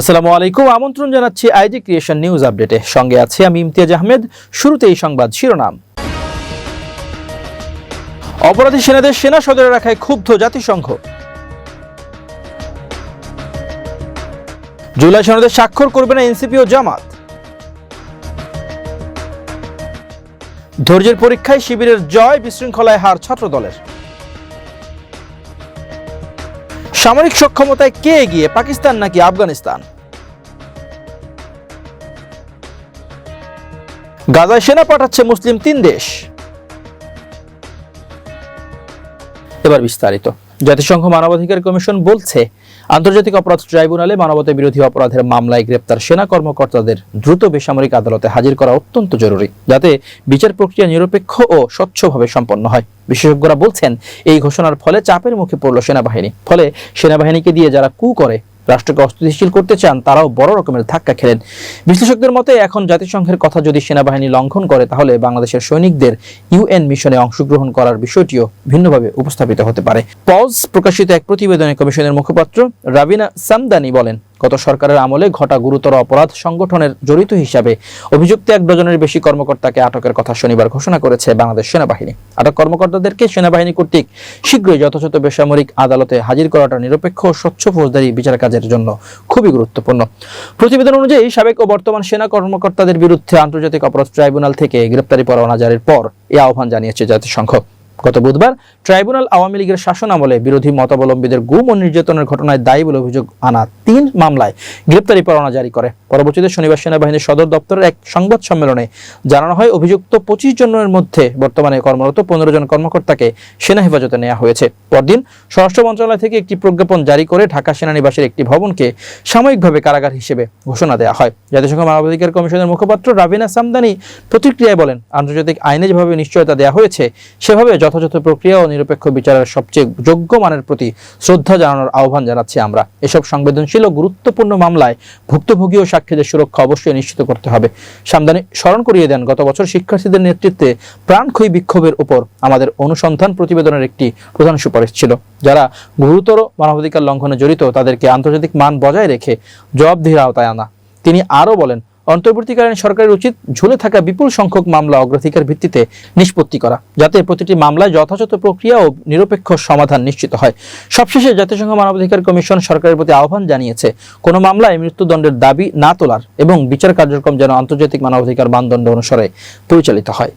আসসালামু আলাইকুম। আমন্ত্রণ জানাচ্ছি আইজি ক্রিয়েশন নিউজ আপডেটে। সঙ্গে আছে আমি ইমতিয়াজ আহমেদ। শুরুতে এই সংবাদ শিরোনাম। অপরাধী সেনাদের সেনা সদরে রাখায় ক্ষুব্ধ জাতিসংঘ। জুলাই সনদে স্বাক্ষর করবে না এনসিপি ও জামাত। ধৈর্যের পরীক্ষায় শিবিরের জয় বিশৃঙ্খলায় হার ছাত্র দলের সামরিক সক্ষমতায় কে এগিয়ে, পাকিস্তান নাকি আফগানিস্তান? গাজায় সেনা পাঠাচ্ছে মুসলিম তিন দেশ। এবার বিস্তারিত। জাতিসংঘ মানবাধিকার কমিশন বলছে আন্তর্জাতিক অপরাধ ট্রাইব্যুনালে মানবতা বিরোধী অপরাধের মামলায় গ্রেপ্তার সেনা কর্মকর্তাদের দ্রুত বেসামরিক আদালতে হাজির করা অত্যন্ত জরুরি, যাতে বিচার প্রক্রিয়া নিরপেক্ষ ও স্বচ্ছভাবে সম্পন্ন হয়। বিশেষজ্ঞরা বলছেন, এই ঘোষণার ফলে চাপের মুখে পড়ল সেনাবাহিনী। ফলে সেনাবাহিনীকে দিয়ে যারা কু করে রাষ্ট্রকে অস্থিতিশীল করতে চান, তারাও বড় রকমের ধাক্কা খেলেন। বিশ্লেষকদের মতে, এখন জাতিসংঘের কথা যদি সেনাবাহিনী লঙ্ঘন করে, তাহলে বাংলাদেশের সৈনিকদের ইউএন মিশনে অংশগ্রহণ করার বিষয়টিও ভিন্নভাবে উপস্থাপিত হতে পারে। পজ প্রকাশিত এক প্রতিবেদনে কমিশনের মুখপাত্র রাবিনা সামদানি বলেন গত সরকারের আমলে ঘটা গুরুতর অপরাধ সংগঠনের জড়িত হিসাবে অভিযুক্ত এক ডজনের বেশি কর্মকর্তাকে আটকের কথা শনিবার ঘোষণা করেছে বাংলাদেশ সেনাবাহিনী। আটক কর্মকর্তাদেরকে সেনাবাহিনী কর্তৃক শীঘ্রই যথাযথ বেসামরিক আদালতে হাজির করাটা নিরপেক্ষ ও স্বচ্ছ ফৌজদারি বিচার কাজের জন্য খুবই গুরুত্বপূর্ণ। প্রতিবেদন অনুযায়ী সাবেক ও বর্তমান সেনা কর্মকর্তাদের বিরুদ্ধে আন্তর্জাতিক অপরাধ ট্রাইব্যুনাল থেকে গ্রেপ্তারি পরোয়ানা জারির পর এই আহ্বান জানিয়েছে জাতিসংঘ। গত বুধবার ট্রাইব্যুনাল আওয়ামী লীগের শাসন আমলে বিরোধী মতাবলম্বীদের গুম ও নির্যাতনের ঘটনায় দায়ী বলে অভিযোগ আনা তিন মামলায় গ্রেপ্তারি পরোয়ানা জারি করে। পরবর্তীতে শনিবার সেনাবাহিনীর সদর দপ্তরের এক সংবাদ সম্মেলনে জানানো হয়, অভিযুক্ত পঁচিশ জনের মধ্যে বর্তমানে কর্মরত পনেরো জন কর্মকর্তাকে সেনা হেফাজতে নেওয়া হয়েছে। পরদিন স্বরাষ্ট্র মন্ত্রণালয় থেকে একটি প্রজ্ঞাপন জারি করে ঢাকা সেনানিবাসের একটি ভবনকে সাময়িকভাবে কারাগার হিসেবে ঘোষণা দেওয়া হয়। জাতিসংঘ মানবাধিকার কমিশনের মুখপাত্র রাবিনা সামদানি প্রতিক্রিয়ায় বলেন, আন্তর্জাতিক আইনে যেভাবে নিশ্চয়তা দেওয়া হয়েছে, সেভাবে যথাযথ প্রক্রিয়া ও নিরপেক্ষ বিচারের সবচেয়ে যোগ্য মানের প্রতি শ্রদ্ধা জানানোর আহ্বান জানাচ্ছি আমরা। এসব সংবেদনশীল ও গুরুত্বপূর্ণ মামলায় ভুক্তভোগী ও সাক্ষীদের সুরক্ষা অবশ্যই নিশ্চিত করতে হবে। সামদানি স্মরণ করিয়ে দেন, গত বছর শিক্ষার্থীদের নেতৃত্বে প্রাণক্ষয়ী বিক্ষোভের উপর আমাদের অনুসন্ধান প্রতিবেদনের একটি প্রধান সুপারিশ ছিল। যারা গুরুতর মানবাধিকার লঙ্ঘনে জড়িত, তাদেরকে আন্তর্জাতিক মান বজায় রেখে জবাবদিহির আওতায় আনা। তিনি আরও বলেন অন্তর্বর্তীকালীন সরকারের উচিত ঝুলে থাকা বিপুল সংখ্যক মামলা অগ্রাধিকার ভিত্তিতে নিষ্পত্তি করা, যাতে প্রতিটি মামলায় যথাযথ প্রক্রিয়া ও নিরপেক্ষ সমাধান নিশ্চিত হয়। সবশেষে জাতিসংঘ মানবাধিকার কমিশন সরকারের প্রতি আহ্বান জানিয়েছে, কোনো মামলায় মৃত্যুদণ্ডের দাবি না তোলার এবং বিচার কার্যক্রম যেন আন্তর্জাতিক মানবাধিকার মানদণ্ড অনুসারে পরিচালিত হয়।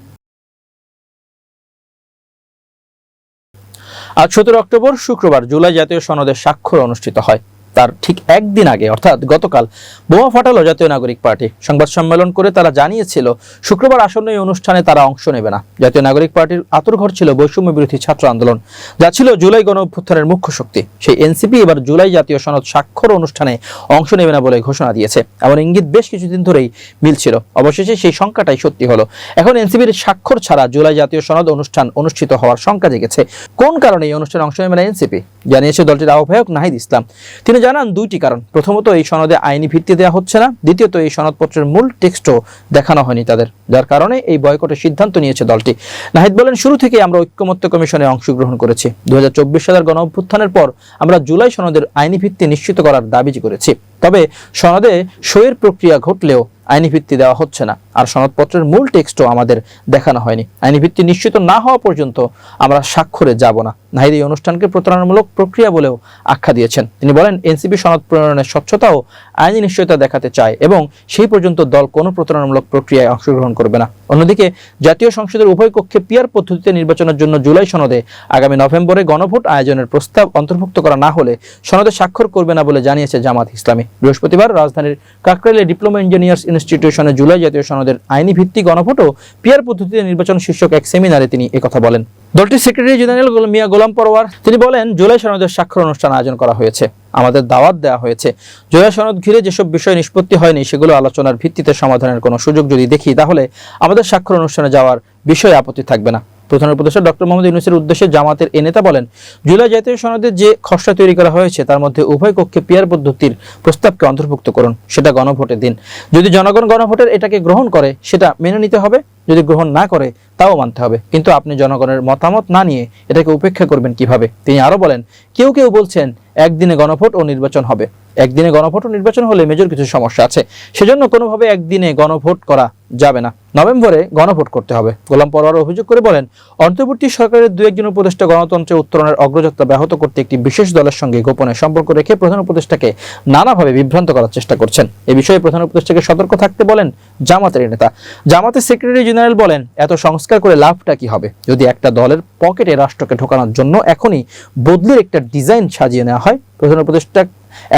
আজ সতেরো অক্টোবর, শুক্রবার জুলাই জাতীয় সনদের স্বাক্ষর অনুষ্ঠিত হয়। তার ঠিক একদিন আগে, অর্থাৎ গতকাল বোমা ফাটালো জাতীয় নাগরিক পার্টি। সংবাদ সম্মেলন করে তারা জানিয়েছিল, শুক্রবার আসন্ন এই অনুষ্ঠানে তারা অংশ নেবে না। জাতীয় নাগরিক পার্টির আতুরঘর ছিল বৈষম্য বিরোধী ছাত্র আন্দোলন, যা ছিল জুলাই গণ অভ্যুত্থানের মুখ্য শক্তি। সেই এনসিপি এবার জুলাই জাতীয় সনদ স্বাক্ষর অনুষ্ঠানে অংশ নেবে না বলে ঘোষণা দিয়েছে। এমন ইঙ্গিত বেশ কিছুদিন ধরেই মিলছিল। অবশেষে সেই সংখ্যাটাই সত্যি হলো। এখন এনসিপির স্বাক্ষর ছাড়া জুলাই জাতীয় সনদ অনুষ্ঠান অনুষ্ঠিত হওয়ার শঙ্কা জেগেছে। কোন কারণে এই অনুষ্ঠানে অংশ নেবে না এনসিপি? জানিয়েছে দলটির আহ্বায়ক নাহিদ ইসলাম। তিনি জানান, দুইটি কারণ। প্রথমত, এই সনদে আইনি ভিত্তি দেওয়া হচ্ছে না। দ্বিতীয়ত, এই সনদপত্রের মূল টেক্সটও দেখানো হয়নি তাদের। যার কারণে এই বয়কটের সিদ্ধান্ত নিয়েছে দলটি। নাহিদ বলেন, শুরু থেকে আমরা ঐক্যমত্য কমিশনে অংশগ্রহণ করেছি। দু সালের গণ অভ্যুত্থানের পর আমরা জুলাই সনদের আইনি ভিত্তি নিশ্চিত করার দাবি করেছি। তবে সনদে সইয়ের প্রক্রিয়া ঘটলেও আইনি ভিত্তি দেওয়া হচ্ছে না। আর সনদপত্রের মূল টেক্সটও আমাদের দেখানো হয়নি। আইনি ভিত্তি নিশ্চিত না হওয়া পর্যন্ত আমরা স্বাক্ষরে যাব না। নাহিদ এই অনুষ্ঠানকে প্রতারণামূলক প্রক্রিয়া বলেও আখ্যা দিয়েছেন। তিনি বলেন, এনসিপি সনদ প্রণয়নের স্বচ্ছতা ও আইনি নিশ্চয়তা দেখাতে চায় এবং সেই পর্যন্ত দল কোনো প্রতারণামূলক প্রক্রিয়ায় অংশগ্রহণ করবে না। অন্যদিকে, জাতীয় সংসদের উভয় কক্ষে পিয়ার পদ্ধতিতে নির্বাচনের জন্য জুলাই সনদে আগামী নভেম্বরে গণভোট আয়োজনের প্রস্তাব অন্তর্ভুক্ত করা না হলে সনদে স্বাক্ষর করবে না বলে জানিয়েছে জামাত ইসলামী। বৃহস্পতিবার রাজধানীর কাকরাইলে ডিপ্লোমা ইঞ্জিনিয়ার্স ইনস্টিটিউশনে জুলাই জাতীয় সনদের আইনি ভিত্তি গণভোট পিয়ার পদ্ধতিতে নির্বাচন শীর্ষক এক সেমিনারে তিনি একথা বলেন। দলটির সেক্রেটারি জেনারেল মিয়া গোলাম পরোয়ার, তিনি বলেন, জুলাই সনদের স্বাক্ষর অনুষ্ঠান আয়োজন করা হয়েছে। আমাদের দাওয়াত দেওয়া হয়েছে। জুলাই সনদ ঘিরে যেসব বিষয় নিষ্পত্তি হয়নি, সেগুলো আলোচনার ভিত্তিতে সমাধানের কোনো সুযোগ যদি দেখি, তাহলে আমাদের স্বাক্ষর অনুষ্ঠানে যাওয়ার বিষয়ে আপত্তি থাকবে না। প্রধান উপদেষ্টা ডক্টর মোহাম্মদ ইউনুসের উদ্দেশ্যে জামাতের এ নেতা বলেন, জুলাই জাতীয় সনদে যে খসড়া তৈরি করা হয়েছে, তার মধ্যে উভয় কক্ষে পিয়ার পদ্ধতির প্রস্তাবকে অন্তর্ভুক্ত করুন। সেটা গণভোটের দিন। যদি জনগণ গণভোটের এটাকে গ্রহণ করে, সেটা মেনে নিতে হবে। যদি গ্রহণ না করে, তাও মানতে হবে। কিন্তু আপনি জনগণের মতামত না নিয়ে এটাকে উপেক্ষা করবেন কীভাবে? তিনি আরও বলেন, কেউ কেউ বলছেন, একদিনে গণভোট ও নির্বাচন হবে। একদিনে গণভোট ও নির্বাচন হলে মেজর কিছু সমস্যা আছে। সেজন্য কোনোভাবে একদিনে গণভোট করা যাবে না। নভেম্বরে গণভোট করতে হবে। গোলাম পরোয়ার অভিযোগ করে বলেন, অন্তর্বর্তী সরকারের দু একজন উপদেষ্টা গণতন্ত্রের উত্তরণের অগ্রযাত্রা ব্যাহত করতে একটি বিশেষ দলের সঙ্গে গোপনে সম্পর্ক রেখে প্রধান উপদেষ্টাকে নানাভাবে বিভ্রান্ত করার চেষ্টা করছেন। এ বিষয়ে প্রধান উপদেষ্টাকে সতর্ক থাকতে বলেন জামাতের নেতা। জামাতের সেক্রেটারি জেনারেল বলেন, এত সংস্কার করে লাভটা কি হবে? যদি একটা দলের পকেটে রাষ্ট্রকে ঢোকানোর জন্য এখনই বদলির একটা ডিজাইন সাজিয়ে নেওয়া হয়, প্রধান উপদেষ্টা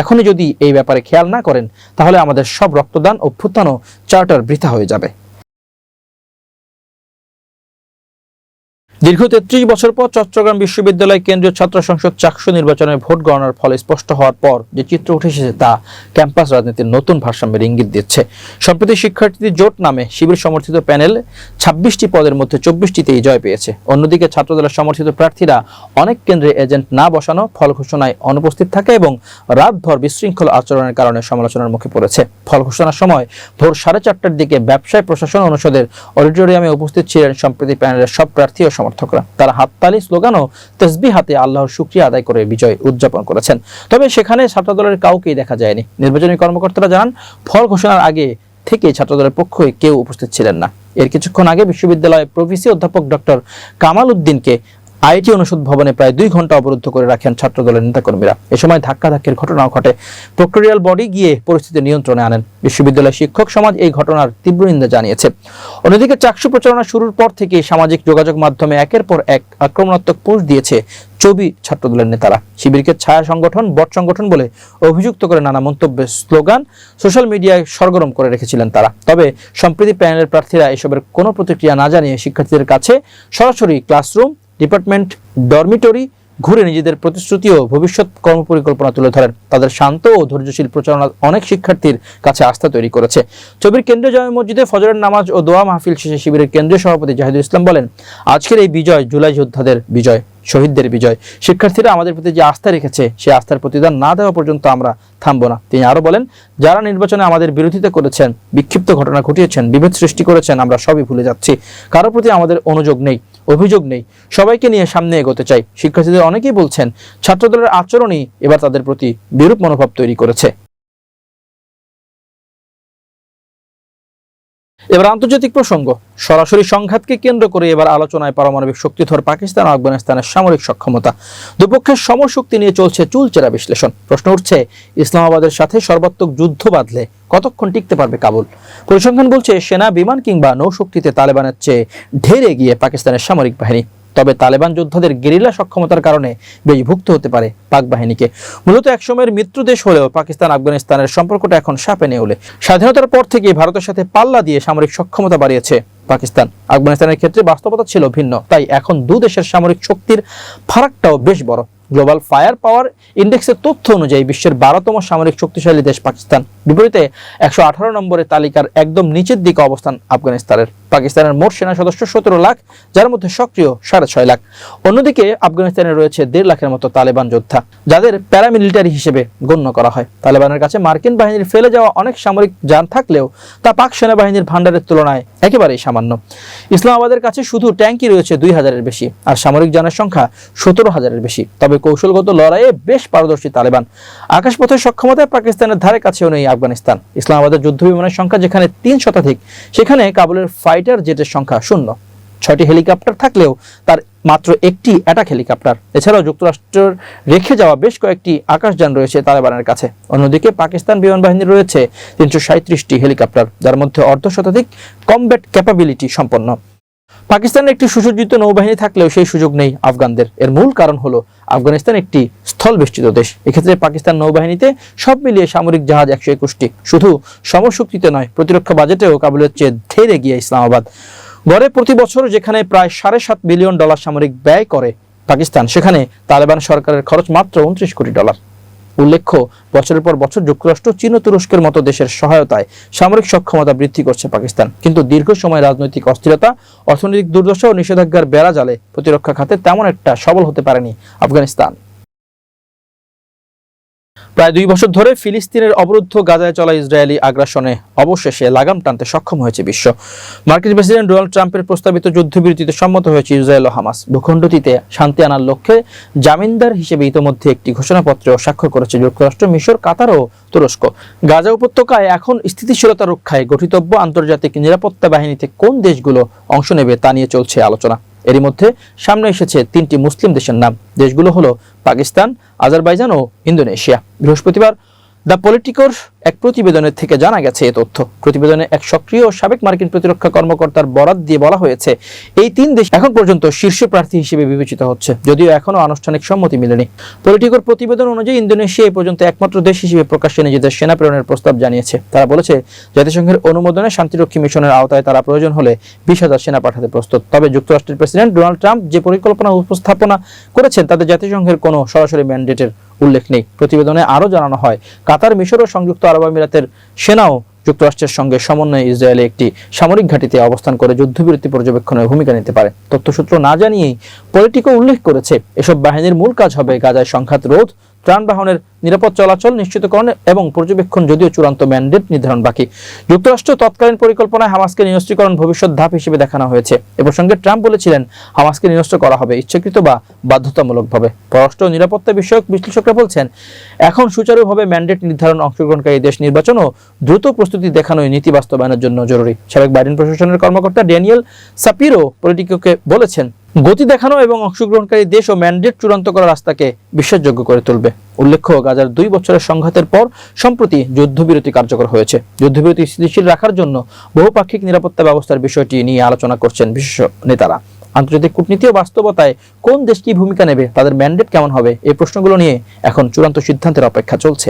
এখনই যদি এই ব্যাপারে খেয়াল না করেন, তাহলে আমাদের সব রক্তদান অভ্যুত্থান ও চার্টার বৃথা হয়ে যাবে। দীর্ঘ তেত্রিশ বছর পর চট্টগ্রাম বিশ্ববিদ্যালয় কেন্দ্রীয় ছাত্র সংসদ চাকসু নির্বাচনের ভোট গণনার ফলে স্পষ্ট হওয়ার পর যে চিত্র উঠে এসেছে তা ক্যাম্পাস রাজনীতির নতুন ভারসাম্যের ইঙ্গিত দিচ্ছে। সম্প্রতি শিক্ষার্থীদের জোট নামে শিবির সমর্থিত প্যানেল ছাব্বিশটি পদের মধ্যে চব্বিশটিতেই জয় পেয়েছে। অন্যদিকে ছাত্রদলের সমর্থিত প্রার্থীরা অনেক কেন্দ্রে এজেন্ট না বসানো ফল ঘোষণায় অনুপস্থিত থাকে এবং রাতভর বিশৃঙ্খল আচরণের কারণে সমালোচনার মুখে পড়েছে। ফল ঘোষণার সময় ভোর সাড়ে চারটার দিকে ব্যবসায় প্রশাসন অনুষদের অডিটোরিয়ামে উপস্থিত ছিলেন সম্প্রতি প্যানেলের সব প্রার্থী ও সমর্থকরা। তারা হাততালি স্লোগান ও তসবি হাতে আল্লাহর শুক্রিয়া আদায় করে বিজয় উদযাপন করেছেন। তবে সেখানে ছাত্র দলের কাউকেই দেখা যায়নি। নির্বাচনী কর্মকর্তারা জানান, ফল ঘোষণার আগে থেকে ছাত্র দলের পক্ষে কেউ উপস্থিত ছিলেন না। এর কিছুক্ষণ আগে বিশ্ববিদ্যালয়ের প্রভিসি অধ্যাপক ডক্টর কামাল উদ্দিনকে আইটি অনুষদ ভবনে প্রায় দুই ঘণ্টা অবরুদ্ধ করে রাখেন ছাত্রদলের নেতাকর্মীরা। এ সময় ধাক্কাধাক্কির ঘটনাও ঘটে। প্রক্টোরিয়াল বডি গিয়ে পরিস্থিতি নিয়ন্ত্রণে আনেন। বিশ্ববিদ্যালয় শিক্ষক সমাজ এই ঘটনার তীব্র নিন্দা জানিয়েছে। অন্যদিকে চাকসু প্রচারণা শুরুর পর থেকে সামাজিক যোগাযোগ মাধ্যমে একের পর এক আক্রমণাত্মক পোস্ট দিয়েছে চবি ছাত্রদলের নেতারা। শিবিরকে ছায়া সংগঠন, বট সংগঠন বলে অভিযুক্ত করে নানা মন্তব্যের স্লোগান সোশ্যাল মিডিয়ায় সরগরম করে রেখেছিলেন তারা। তবে সম্প্রতি প্যানেলের প্রার্থীরা এসবের কোনো প্রতিক্রিয়া না জানিয়ে শিক্ষার্থীদের কাছে সরাসরি ক্লাসরুম ডিপার্টমেন্ট ডরমিটরি ঘুরে নিজেদের প্রতিশ্রুতি ও ভবিষ্যৎ কর্মপরিকল্পনা তুলে ধরেন। তাদের শান্ত ও ধৈর্যশীল প্রচারণা অনেক শিক্ষার্থীর কাছে আস্থা তৈরি করেছে। ছবির কেন্দ্রীয় জামে মসজিদে ফজরের নামাজ ও দোয়া মাহফিল শেষে শিবিরের কেন্দ্রীয় সভাপতি জাহিদুল ইসলাম বলেন, আজকের এই বিজয় জুলাই যোদ্ধাদের বিজয়, শহীদদের বিজয়। শিক্ষার্থীরা আমাদের প্রতি যে আস্থা রেখেছে সেই আস্থার প্রতিদান না দেওয়া পর্যন্ত আমরা থামবো না। তিনি আরও বলেন, যারা নির্বাচনে আমাদের বিরোধিতা করেছেন, বিক্ষিপ্ত ঘটনা ঘটিয়েছেন, বিভেদ সৃষ্টি করেছেন, আমরা সবই ভুলে যাচ্ছি। কারোর প্রতি আমাদের অনুযোগ নেই। অভিযোগ নেই। সবাইকে নিয়ে সামনে এগোতে চাই। শিক্ষার্থীদের অনেকেই বলছেন, ছাত্রদলের আচরণই এবার তাদের প্রতি বিরূপ মনোভাব তৈরি করেছে। এবার আন্তর্জাতিক প্রসঙ্গ। সরাসরি সংঘাতকে কেন্দ্র করে এবার আলোচনায় পারমাণবিক শক্তিধর পাকিস্তান ও আফগানিস্তানের সামরিক সক্ষমতা। দুপক্ষের সমশক্তি নিয়ে চলছে চুলচেরা বিশ্লেষণ। প্রশ্ন উঠছে, ইসলামাবাদের সাথে সর্বাত্মক যুদ্ধ বাঁধলে কতক্ষণ টিকতে পারবে কাবুল? পরিসংখ্যান বলছে, সেনা, বিমান কিংবা নৌশক্তিতে তালেবানের চেয়ে ঢের এগিয়ে পাকিস্তানের সামরিক বাহিনী। তবে তালেবান যোদ্ধাদের গেরিলা সক্ষমতার কারণে বেশ ভুক্ত হতে পারে পাক বাহিনীকে। মূলত একসময়ের মিত্র দেশ হলেও পাকিস্তান আফগানিস্তানের সম্পর্কটা এখন সাপে নেউলে। স্বাধীনতার পর থেকে ভারতের সাথে পাল্লা দিয়ে সামরিক সক্ষমতা বাড়িয়েছে পাকিস্তান। আফগানিস্তানের ক্ষেত্রে বাস্তবতা ছিল ভিন্ন, তাই এখন দু দেশের সামরিক শক্তির ফারাকটাও বেশ বড়। গ্লোবাল ফায়ার পাওয়ার ইন্ডেক্সের তথ্য অনুযায়ী বিশ্বের বারোতম সামরিক শক্তিশালী দেশ পাকিস্তান। বিপরীতে একশো আঠারো নম্বরের তালিকার একদম নিচের দিকে অবস্থান আফগানিস্তানের। পাকিস্তানের মোট সেনা সদস্য সতেরো লাখ, যার মধ্যে সক্রিয় সাড়ে ছয় লাখ। অন্যদিকে আফগানিস্তানে রয়েছে দেড় লাখের মতো তালেবান যোদ্ধা, যাদের প্যারামিলিটারি হিসেবে গণ্য করা হয়। তালেবানের কাছে মার্কিন বাহিনীর ফেলে যাওয়া অনেক সামরিক যান থাকলেও তা পাক সেনাবাহিনীর ভান্ডারের তুলনায় একেবারেই সামান্য। ইসলামাবাদের কাছে শুধু ট্যাঙ্কি রয়েছে দুই হাজারের বেশি, আর সামরিক যানের সংখ্যা সতেরো হাজারের বেশি। তবে কৌশলগত লড়াইয়ে বেশ পারদর্শী তালেবান। আকাশপথের সক্ষমতায় পাকিস্তানের ধারে কাছেও নেই আফগানিস্তান। ইসলামাবাদের যুদ্ধ বিমানের সংখ্যা যেখানে তিন শতাধিক, সেখানে কাবুলের ফাইটার জেটের সংখ্যা শূন্য। ছয়টি হেলিকপ্টার থাকলেও তার মাত্র একটি অ্যাটাক হেলিকপ্টার এছাড়াও যুক্তরাষ্ট্রের রেখে যাওয়া বেশ কয়েকটি আকাশযান রয়েছে তালেবানের কাছে। অন্যদিকে পাকিস্তান বিমান বাহিনী রয়েছে তিনশো সাঁত্রিশটি হেলিকপ্টার, যার মধ্যে অর্ধ শতাধিক কমব্যাট ক্যাপাবিলিটি সম্পন্ন। পাকিস্তানের একটি সুসজ্জিত নৌবাহিনী থাকলেও সেই সুযোগ নেই আফগানদের। এর মূল কারণ হলো আফগানিস্তান একটি স্থল বেষ্টিত দেশ। এক্ষেত্রে পাকিস্তান নৌবাহিনীতে সব মিলিয়ে সামরিক জাহাজ একশো একুশটি। শুধু সমশক্তিতে নয়, প্রতিরক্ষা বাজেটেও কাবুলের চেয়ে ধের এগিয়ে ইসলামাবাদ। গড়ে প্রতি বছর যেখানে প্রায় সাড়ে সাত বিলিয়ন ডলার সামরিক ব্যয় করে পাকিস্তান, সেখানে তালেবান সরকারের খরচ মাত্র উনত্রিশ কোটি ডলার। উল্লেখ্য, বছরের পর বছর যুক্তরাষ্ট্র চীন ও তুরস্কের মতো দেশের সহায়তায় সামরিক সক্ষমতা বৃদ্ধি করছে পাকিস্তান। কিন্তু দীর্ঘ সময় রাজনৈতিক অস্থিরতা, অর্থনৈতিক দুর্দশা ও নিষেধাজ্ঞার বেড়া জালে প্রতিরক্ষা খাতে তেমন একটা সবল হতে পারেনি আফগানিস্তান। প্রায় দুই বছর ধরে ফিলিস্তিনের অবরুদ্ধ গাজায় চলা ইসরায়েলি আগ্রাসনে অবশেষে লাগাম টানতে সক্ষম হয়েছে বিশ্ব। মার্কিন প্রেসিডেন্ট ডোনাল্ড ট্রাম্পের প্রস্তাবিত যুদ্ধবিরতিতে সম্মত হয়েছে ইসরায়েল ও হামাস। ভূখণ্ডটিতে শান্তি আনার লক্ষ্যে জামিনদার হিসেবে ইতোমধ্যে একটি ঘোষণাপত্রে স্বাক্ষর করেছে যুক্তরাষ্ট্র, মিশর, কাতার ও তুরস্ক। গাজা উপত্যকায় এখন স্থিতিশীলতা রক্ষায় গঠিতব্য আন্তর্জাতিক নিরাপত্তা বাহিনীতে কোন দেশগুলো অংশ নেবে তা নিয়ে চলছে আলোচনা। এরই মধ্যে সামনে এসেছে তিনটি মুসলিম দেশের নাম। দেশগুলো হলো পাকিস্তান, আজারবাইজান ও ইন্দোনেশিয়া। বৃহস্পতিবার দ্য পলিটিকোর এক প্রতিবেদনের থেকে জানা গেছে এ তথ্য। প্রতিবেদনে এক সক্রিয় সাবেক মার্কিন প্রতিরক্ষা কর্মকর্তার বরাত দিয়ে বলা হয়েছে, এই তিন দেশ এখন পর্যন্ত শীর্ষ প্রার্থী হিসেবে বিবেচিত হচ্ছে, যদিও এখনও আনুষ্ঠানিক সম্মতি মেলেনি। পলিটিকোর প্রতিবেদন অনুযায়ী ইন্দোনেশিয়া এই পর্যন্ত একমাত্র দেশ হিসেবে প্রকাশ্যে নিজেদের সেনা প্রেরণের প্রস্তাব জানিয়েছে। তারা বলেছে, জাতিসংঘের অনুমোদনে শান্তিরক্ষী মিশনের আওতায় তারা প্রয়োজন হলে বিশ হাজার সেনা পাঠাতে প্রস্তুত। তবে যুক্তরাষ্ট্রের প্রেসিডেন্ট ডোনাল্ড ট্রাম্প যে পরিকল্পনা উপস্থাপনা করেছেন, তাতে জাতিসংঘের কোনো সরাসরি ম্যান্ডেটের উল্লেখ নেই। প্রতিবেদনে আরও জানানো হয়, কাতার, মিশর ও সংযুক্ত আরব আমিরাতের সেনাও যুক্তরাষ্ট্রের সঙ্গে সমন্বয়ে ইসরায়েলে একটি সামরিক ঘাটিতে অবস্থান করে যুদ্ধবিরতি পর্যবেক্ষণের ভূমিকা নিতে পারে। তথ্যসূত্র না জানিয়েই পলিটিকো উল্লেখ করেছে, এসব বাহিনীর মূল কাজ হবে গাজায় সংঘাত, রোধ ত্রাণবাহনের নিরাপদ চলাচল নিশ্চিতকরণ এবং পর্যবেক্ষণ যদিও চূড়ান্ত ম্যান্ডেট নির্ধারণ বাকি। যুক্তরাষ্ট্র তৎকালীন পরিকল্পনায় হামাসকে নিরস্ত্রীকরণ ভবিষ্যৎ ধাপ হিসেবে দেখানো হয়েছে। এ প্রসঙ্গে ট্রাম্প বলেছিলেন, হামাসকে নিরস্ত্র করা হবে ইচ্ছাকৃত বা বাধ্যতামূলকভাবে। পররাষ্ট্র নিরাপত্তা বিষয়ক বিশ্লেষকরা বলছেন, এখন সুচারুভাবে ম্যান্ডেট নির্ধারণ অংশগ্রহণকারী দেশ নির্বাচন ও দ্রুত প্রস্তুতি দেখানোই নীতি বাস্তবায়নের জন্য জরুরি। সাবেক বাইডেন প্রশাসনের কর্মকর্তা ড্যানিয়েল সাপিরো পলিটিকোকে বলেছেন গতি দেখানো এবং অংশগ্রহণকারী দেশ ও ম্যান্ডেট চূড়ান্ত করার রাস্তাকে বিশ্বাসযোগ্য করে তুলবে। উল্লেখ্য, গাজার দুই বছরের সংঘাতের পর সম্প্রতি যুদ্ধবিরতি কার্যকর হয়েছে। যুদ্ধবিরতি স্থিতিশীল রাখার জন্য বহুপাক্ষিক নিরাপত্তা ব্যবস্থার বিষয়টি নিয়ে আলোচনা করছেন বিশেষ নেতারা। আন্তর্জাতিক কূটনীতি ও বাস্তবতায় কোন দেশ কি ভূমিকা নেবে, তাদের ম্যান্ডেট কেমন হবে, এই প্রশ্নগুলো নিয়ে এখন চূড়ান্ত সিদ্ধান্তের অপেক্ষা চলছে।